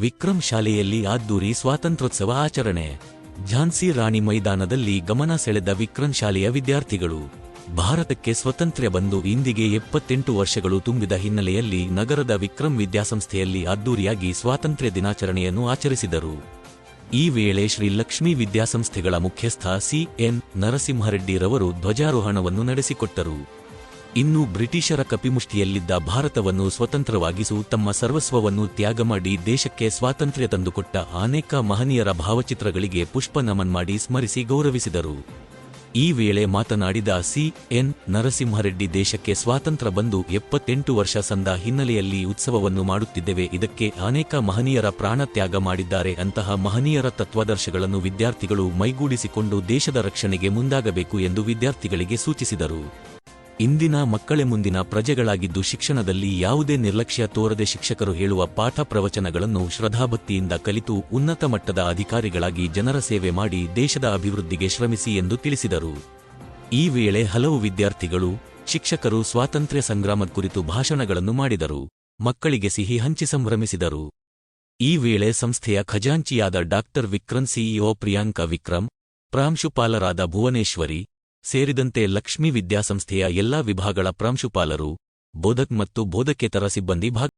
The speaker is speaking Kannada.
ವಿಕ್ರಮ್ ಶಾಲೆಯಲ್ಲಿ ಅದ್ದೂರಿ ಸ್ವಾತಂತ್ರ್ಯೋತ್ಸವ ಆಚರಣೆ. ಝಾನ್ಸಿ ರಾಣಿ ಮೈದಾನದಲ್ಲಿ ಗಮನ ಸೆಳೆದ ವಿಕ್ರಮ್ ಶಾಲೆಯ ವಿದ್ಯಾರ್ಥಿಗಳು. ಭಾರತಕ್ಕೆ ಸ್ವತಂತ್ರ್ಯ ಬಂದು ಇಂದಿಗೆ ಎಪ್ಪತ್ತೆಂಟು ವರ್ಷಗಳು ತುಂಬಿದ ಹಿನ್ನೆಲೆಯಲ್ಲಿ ನಗರದ ವಿಕ್ರಮ್ ವಿದ್ಯಾಸಂಸ್ಥೆಯಲ್ಲಿ ಅದ್ದೂರಿಯಾಗಿ ಸ್ವಾತಂತ್ರ್ಯ ದಿನಾಚರಣೆಯನ್ನು ಆಚರಿಸಿದರು. ಈ ವೇಳೆ ಶ್ರೀ ಲಕ್ಷ್ಮೀ ವಿದ್ಯಾಸಂಸ್ಥೆಗಳ ಮುಖ್ಯಸ್ಥ ಸಿಎನ್ ನರಸಿಂಹರೆಡ್ಡಿರವರು ಧ್ವಜಾರೋಹಣವನ್ನು ನಡೆಸಿಕೊಟ್ಟರು. ಇನ್ನು ಬ್ರಿಟಿಷರ ಕಪಿಮುಷ್ಟಿಯಲ್ಲಿದ್ದ ಭಾರತವನ್ನು ಸ್ವತಂತ್ರವಾಗಿಸು, ತಮ್ಮ ಸರ್ವಸ್ವವನ್ನು ತ್ಯಾಗ ಮಾಡಿ ದೇಶಕ್ಕೆ ಸ್ವಾತಂತ್ರ್ಯ ತಂದುಕೊಟ್ಟ ಅನೇಕ ಮಹನೀಯರ ಭಾವಚಿತ್ರಗಳಿಗೆ ಪುಷ್ಪ ನಮನ್ ಮಾಡಿ ಸ್ಮರಿಸಿ ಗೌರವಿಸಿದರು. ಈ ವೇಳೆ ಮಾತನಾಡಿದ ಸಿ. ಎನ್. ನರಸಿಂಹರೆಡ್ಡಿ, ದೇಶಕ್ಕೆ ಸ್ವಾತಂತ್ರ್ಯ ಬಂದು ಎಪ್ಪತ್ತೆಂಟು ವರ್ಷ ಸಂದ ಹಿನ್ನೆಲೆಯಲ್ಲಿ ಉತ್ಸವವನ್ನು ಮಾಡುತ್ತಿದ್ದೇವೆ, ಇದಕ್ಕೆ ಅನೇಕ ಮಹನೀಯರ ಪ್ರಾಣ ತ್ಯಾಗ ಮಾಡಿದ್ದಾರೆ, ಅಂತಹ ಮಹನೀಯರ ತತ್ವಾದರ್ಶಗಳನ್ನು ವಿದ್ಯಾರ್ಥಿಗಳು ಮೈಗೂಡಿಸಿಕೊಂಡು ದೇಶದ ರಕ್ಷಣೆಗೆ ಮುಂದಾಗಬೇಕು ಎಂದು ವಿದ್ಯಾರ್ಥಿಗಳಿಗೆ ಸೂಚಿಸಿದರು. ಇಂದಿನ ಮಕ್ಕಳೇ ಮುಂದಿನ ಪ್ರಜೆಗಳಾಗಿದ್ದು ಶಿಕ್ಷಣದಲ್ಲಿ ಯಾವುದೇ ನಿರ್ಲಕ್ಷ್ಯ ತೋರದೆ ಶಿಕ್ಷಕರು ಹೇಳುವ ಪಾಠ ಪ್ರವಚನಗಳನ್ನು ಶ್ರದ್ಧಾಭಕ್ತಿಯಿಂದ ಕಲಿತು ಉನ್ನತ ಮಟ್ಟದ ಅಧಿಕಾರಿಗಳಾಗಿ ಜನರ ಸೇವೆ ಮಾಡಿ ದೇಶದ ಅಭಿವೃದ್ಧಿಗೆ ಶ್ರಮಿಸಿ ಎಂದು ತಿಳಿಸಿದರು. ಈ ವೇಳೆ ಹಲವು ವಿದ್ಯಾರ್ಥಿಗಳು, ಶಿಕ್ಷಕರು ಸ್ವಾತಂತ್ರ್ಯ ಸಂಗ್ರಾಮದ ಕುರಿತು ಭಾಷಣಗಳನ್ನು ಮಾಡಿದರು. ಮಕ್ಕಳಿಗೆ ಸಿಹಿ ಹಂಚಿ ಸಂಭ್ರಮಿಸಿದರು. ಈ ವೇಳೆ ಸಂಸ್ಥೆಯ ಖಜಾಂಚಿಯಾದ ಡಾಕ್ಟರ್ ವಿಕ್ರಮ್ ಸಿಇಒ ಪ್ರಿಯಾಂಕ ವಿಕ್ರಮ್ ಪ್ರಾಂಶುಪಾಲರಾದ ಭುವನೇಶ್ವರಿ ಸೇರಿದಂತೆ ಲಕ್ಷ್ಮೀ ವಿದ್ಯಾಸಂಸ್ಥೆಯ ಎಲ್ಲಾ ವಿಭಾಗಗಳ ಪ್ರಾಂಶುಪಾಲರು ಬೋಧಕ್ ಮತ್ತು ಬೋಧಕೇತರ ಸಿಬ್ಬಂದಿ ಭಾಗ